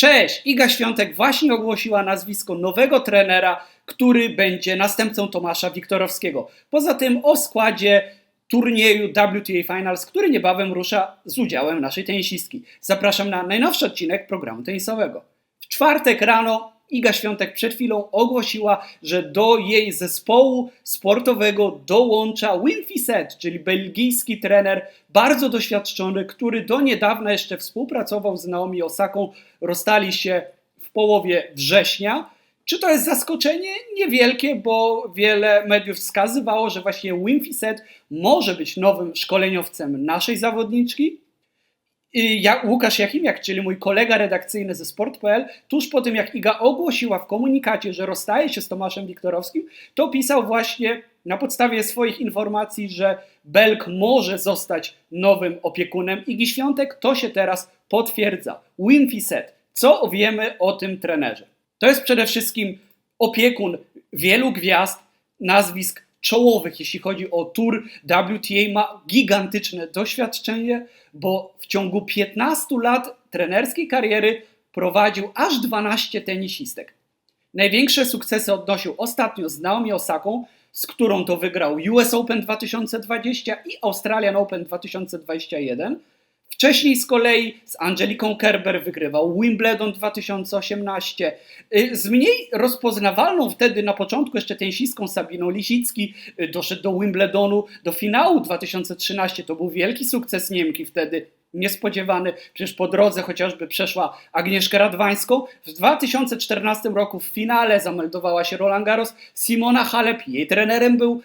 Cześć! Iga Świątek właśnie ogłosiła nazwisko nowego trenera, który będzie następcą Tomasza Wiktorowskiego. Poza tym o składzie turnieju WTA Finals, który niebawem rusza z udziałem naszej tenisistki. Zapraszam na najnowszy odcinek programu tenisowego. W czwartek rano Iga Świątek przed chwilą ogłosiła, że do jej zespołu sportowego dołącza Winfrey Set, czyli belgijski trener, bardzo doświadczony, który do niedawna jeszcze współpracował z Naomi Osaką. Rozstali się w połowie września. Czy to jest zaskoczenie? Niewielkie, bo wiele mediów wskazywało, że właśnie Winfrey Set może być nowym szkoleniowcem naszej zawodniczki. Ja, Łukasz Jakimiak, czyli mój kolega redakcyjny ze sport.pl, tuż po tym jak Iga ogłosiła w komunikacie, że rozstaje się z Tomaszem Wiktorowskim, to pisał właśnie na podstawie swoich informacji, że Belk może zostać nowym opiekunem Igi Świątek. To się teraz potwierdza. Winfrey Set. Co wiemy o tym trenerze? To jest przede wszystkim opiekun wielu gwiazd, nazwisk czołowych, jeśli chodzi o tour WTA, ma gigantyczne doświadczenie, bo w ciągu 15 lat trenerskiej kariery prowadził aż 12 tenisistek. Największe sukcesy odnosił ostatnio z Naomi Osaką, z którą to wygrał US Open 2020 i Australian Open 2021. Wcześniej z kolei z Angeliką Kerber wygrywał Wimbledon 2018. Y, z mniej rozpoznawalną wtedy na początku jeszcze tenisistką Sabiną Lisicki y, doszedł do Wimbledonu, do finału 2013. To był wielki sukces Niemki wtedy, niespodziewany. Przecież po drodze chociażby przeszła Agnieszkę Radwańską. W 2014 roku w finale zameldowała się Roland Garros. Simona Halep, jej trenerem był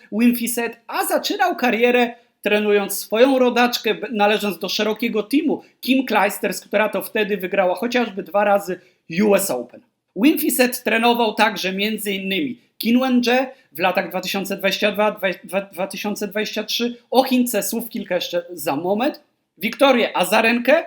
Set, a zaczynał karierę trenując swoją rodaczkę, należąc do szerokiego teamu, Kim Kleisters, która to wtedy wygrała chociażby dwa razy US Open. Winfrey Set trenował także m.in. Kim Wen-je w latach 2022-2023, o Chince słów kilka jeszcze za moment, Wiktorię Azarenkę, y,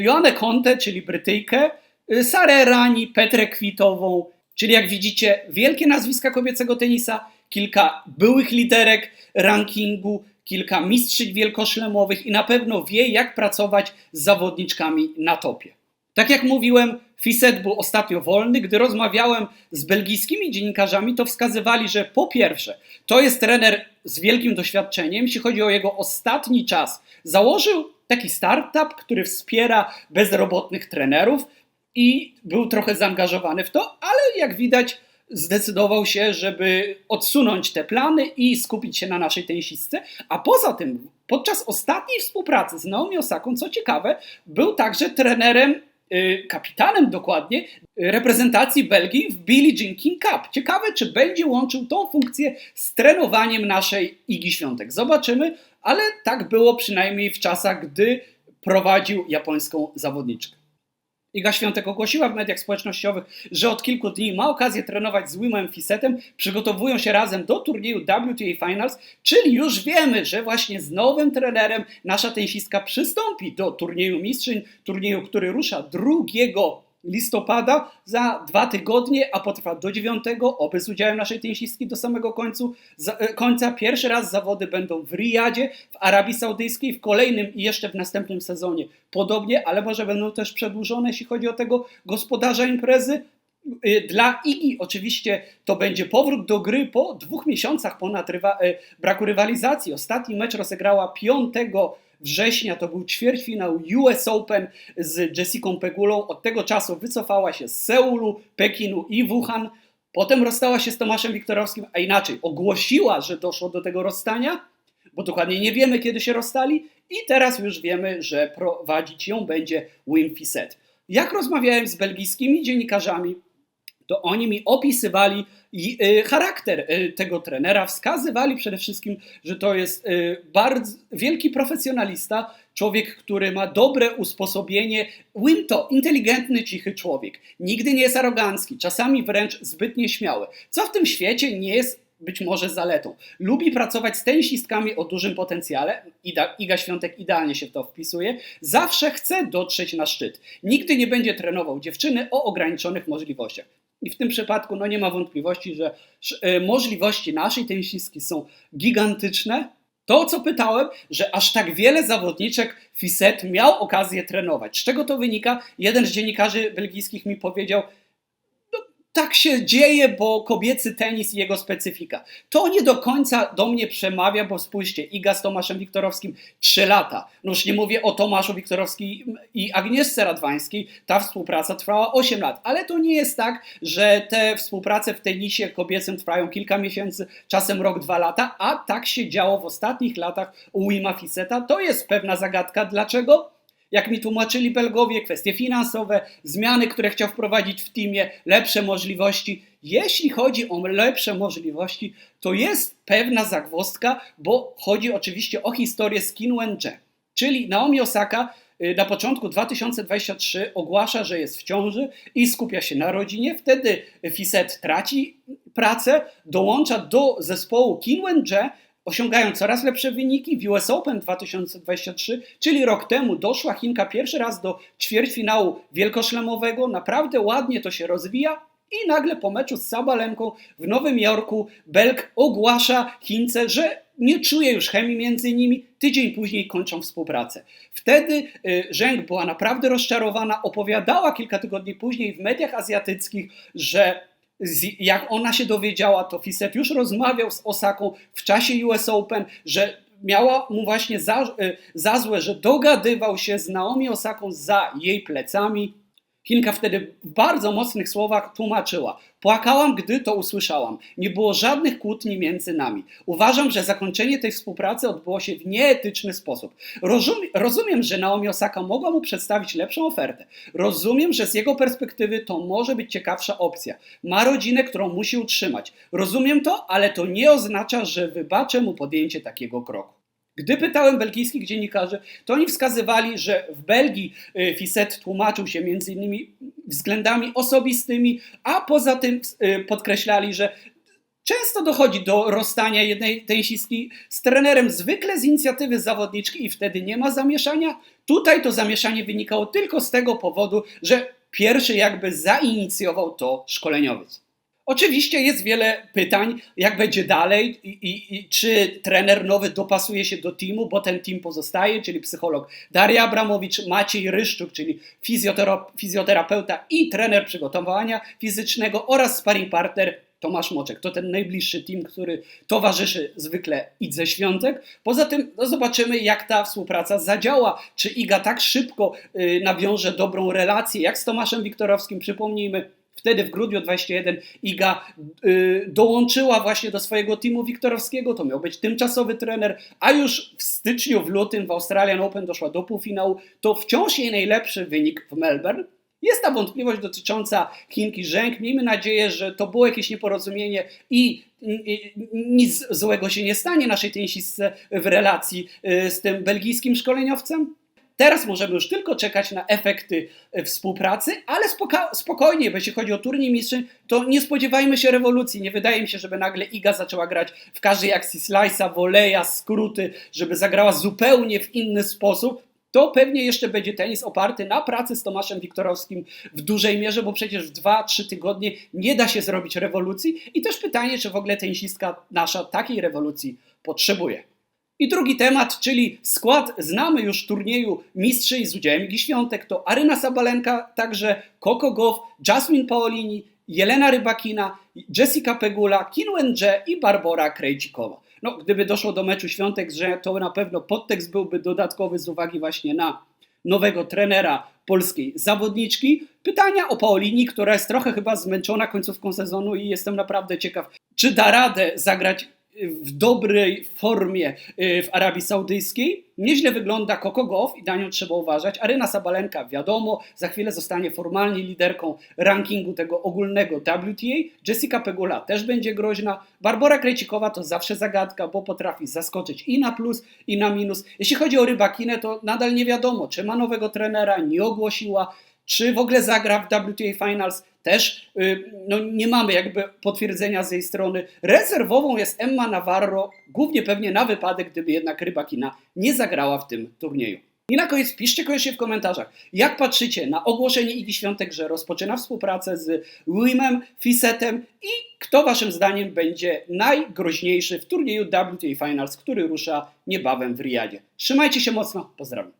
Joannę Conte, czyli Brytyjkę, y, Sarę Rani, Petrę Kwitową, czyli jak widzicie wielkie nazwiska kobiecego tenisa, kilka byłych liderek rankingu, kilka mistrzyń wielkoszlemowych i na pewno wie, jak pracować z zawodniczkami na topie. Tak jak mówiłem, Fiset był ostatnio wolny. Gdy rozmawiałem z belgijskimi dziennikarzami, to wskazywali, że po pierwsze, to jest trener z wielkim doświadczeniem, jeśli chodzi o jego ostatni czas. Założył taki startup, który wspiera bezrobotnych trenerów i był trochę zaangażowany w to, ale jak widać, zdecydował się, żeby odsunąć te plany i skupić się na naszej tenisistce. A poza tym, podczas ostatniej współpracy z Naomi Osaką, co ciekawe, był także trenerem, y, kapitanem dokładnie, reprezentacji Belgii w Billie Jean King Cup. Ciekawe, czy będzie łączył tą funkcję z trenowaniem naszej Igi Świątek. Zobaczymy, ale tak było przynajmniej w czasach, gdy prowadził japońską zawodniczkę. Iga Świątek ogłosiła w mediach społecznościowych, że od kilku dni ma okazję trenować z Wimem Fisetem, przygotowują się razem do turnieju WTA Finals, czyli już wiemy, że właśnie z nowym trenerem nasza tenisistka przystąpi do turnieju mistrzyń, turnieju, który rusza 2 listopada za dwa tygodnie, a potrwa do 9, oby z udziałem naszej tenisistki do samego końcu, e, końca. Pierwszy raz zawody będą w Riyadzie, w Arabii Saudyjskiej, w kolejnym i jeszcze w następnym sezonie podobnie, ale może będą też przedłużone, jeśli chodzi o tego gospodarza imprezy. E, dla Igi oczywiście to będzie powrót do gry po dwóch miesiącach ponad rywa, e, braku rywalizacji. Ostatni mecz rozegrała 5 września to był ćwierćfinał US Open z Jessiką Pegulą. Od tego czasu wycofała się z Seulu, Pekinu i Wuhan. Potem rozstała się z Tomaszem Wiktorowskim, a inaczej ogłosiła, że doszło do tego rozstania, bo dokładnie nie wiemy, kiedy się rozstali, i teraz już wiemy, że prowadzić ją będzie Winfrey Set. Jak rozmawiałem z belgijskimi dziennikarzami, to oni mi opisywali y, charakter y, tego trenera, wskazywali przede wszystkim, że to jest y, bardzo wielki profesjonalista, człowiek, który ma dobre usposobienie. Wim to inteligentny, cichy człowiek. Nigdy nie jest arogancki, czasami wręcz zbyt nieśmiały. Co w tym świecie nie jest być może zaletą. Lubi pracować z tenisistkami o dużym potencjale. Iga Świątek idealnie się w to wpisuje. Zawsze chce dotrzeć na szczyt. Nigdy nie będzie trenował dziewczyny o ograniczonych możliwościach. I w tym przypadku no nie ma wątpliwości, że e, możliwości naszej tenisistki są gigantyczne. To, co pytałem, że aż tak wiele zawodniczek Fiset miał okazję trenować. Z czego to wynika? Jeden z dziennikarzy belgijskich mi powiedział, tak się dzieje, bo kobiecy tenis i jego specyfika. To nie do końca do mnie przemawia, bo spójrzcie, Iga z Tomaszem Wiktorowskim 3 lata. No już nie mówię o Tomaszu Wiktorowskim i Agnieszce Radwańskiej. Ta współpraca trwała 8 lat. Ale to nie jest tak, że te współprace w tenisie kobiecym trwają kilka miesięcy, czasem rok, dwa lata, a tak się działo w ostatnich latach u Wima Fiseta. To jest pewna zagadka. Dlaczego? Jak mi tłumaczyli Belgowie, kwestie finansowe, zmiany, które chciał wprowadzić w teamie, lepsze możliwości. Jeśli chodzi o lepsze możliwości, to jest pewna zagwozdka, bo chodzi oczywiście o historię Skin Wenche, czyli Naomi Osaka y, na początku 2023 ogłasza, że jest w ciąży i skupia się na rodzinie. Wtedy Fiset traci pracę, dołącza do zespołu Kin Wenche, osiągają coraz lepsze wyniki. W US Open 2023, czyli rok temu, doszła Chinka pierwszy raz do ćwierćfinału wielkoszlemowego. Naprawdę ładnie to się rozwija. I nagle po meczu z Sabalenką w Nowym Jorku Belk ogłasza Chince, że nie czuje już chemii między nimi. Tydzień później kończą współpracę. Wtedy y, Zheng była naprawdę rozczarowana. Opowiadała kilka tygodni później w mediach azjatyckich, że jak ona się dowiedziała, to Fiset już rozmawiał z Osaką w czasie US Open, że miała mu właśnie za, y, za złe, że dogadywał się z Naomi Osaką za jej plecami. Chinka wtedy w bardzo mocnych słowach tłumaczyła: Płakałam, gdy to usłyszałam. Nie było żadnych kłótni między nami. Uważam, że zakończenie tej współpracy odbyło się w nieetyczny sposób. Rozumiem, że Naomi Osaka mogła mu przedstawić lepszą ofertę. Rozumiem, że z jego perspektywy to może być ciekawsza opcja. Ma rodzinę, którą musi utrzymać. Rozumiem to, ale to nie oznacza, że wybaczę mu podjęcie takiego kroku. Gdy pytałem belgijskich dziennikarzy, to oni wskazywali, że w Belgii y, Fiset tłumaczył się między innymi względami osobistymi, a poza tym y, podkreślali, że Często dochodzi do rozstania jednej tenisistki z trenerem, zwykle z inicjatywy zawodniczki, i wtedy nie ma zamieszania. Tutaj to zamieszanie wynikało tylko z tego powodu, że pierwszy jakby zainicjował to szkoleniowiec. Oczywiście jest wiele pytań, jak będzie dalej i, i, i, czy trener nowy dopasuje się do teamu, bo ten team pozostaje, czyli psycholog Daria Abramowicz, Maciej Ryszczuk, czyli fizjoterapeuta i trener przygotowania fizycznego oraz sparring partner Tomasz Moczek. To ten najbliższy team, który towarzyszy zwykle Idze Świątek. Poza tym no zobaczymy, jak ta współpraca zadziała. Czy Iga tak szybko y, nawiąże dobrą relację, jak z Tomaszem Wiktorowskim. Przypomnijmy, Wtedy w grudniu 21 Iga y, dołączyła właśnie do swojego teamu Wiktorowskiego, to miał być tymczasowy trener, a już w styczniu, w lutym w Australian Open doszła do półfinału. To wciąż jej najlepszy wynik w Melbourne. Jest ta wątpliwość dotycząca Chinki Zheng. Miejmy nadzieję, że to było jakieś nieporozumienie i nic złego się nie stanie naszej tenisistce w relacji y, z tym belgijskim szkoleniowcem. Teraz możemy już tylko czekać na efekty e, współpracy, ale spoko spokojnie, jeśli chodzi o turniej mistrzeń, to nie spodziewajmy się rewolucji. Nie wydaje mi się, żeby nagle Iga zaczęła grać w każdej akcji slice'a, voleja, skróty, żeby zagrała zupełnie w inny sposób. To pewnie jeszcze będzie tenis oparty na pracy z Tomaszem Wiktorowskim w dużej mierze, bo przecież w 2-3 tygodnie nie da się zrobić rewolucji. I też pytanie, czy w ogóle tenisistka nasza takiej rewolucji potrzebuje. I drugi temat, czyli skład znamy już turnieju Mistrzyń z udziałem Igi Świątek, to Aryna Sabalenka, także Coco Goff, Jasmine Paolini, Jelena Rybakina, Jessica Pegula, Kim Wen-je i Barbora Krejcikowa. No, gdyby doszło do meczu Świątek, że to na pewno podtekst byłby dodatkowy z uwagi właśnie na nowego trenera polskiej zawodniczki. Pytania o Paolini, która jest trochę chyba zmęczona końcówką sezonu i jestem naprawdę ciekaw, czy da radę zagrać w dobrej formie y, w Arabii Saudyjskiej. Nieźle wygląda Coco Goff i na nią trzeba uważać. Aryna Sabalenka, wiadomo, za chwilę zostanie formalnie liderką rankingu tego ogólnego WTA. Jessica Pegula też będzie groźna. Barbara Krejcikowa to zawsze zagadka, bo potrafi zaskoczyć i na plus, i na minus. Jeśli chodzi o Rybakinę, to nadal nie wiadomo, czy ma nowego trenera, nie ogłosiła, czy w ogóle zagra w WTA Finals też y, no, nie mamy jakby potwierdzenia z jej strony. Rezerwową jest Emma Navarro, głównie pewnie na wypadek, gdyby jednak Rybakina nie zagrała w tym turnieju. I na koniec piszcie koniecznie w komentarzach, jak patrzycie na ogłoszenie Igi Świątek, że rozpoczyna współpracę z Wimem, Fisetem i kto waszym zdaniem będzie najgroźniejszy w turnieju WTA Finals, który rusza niebawem w Riyadzie. Trzymajcie się mocno, pozdrawiam.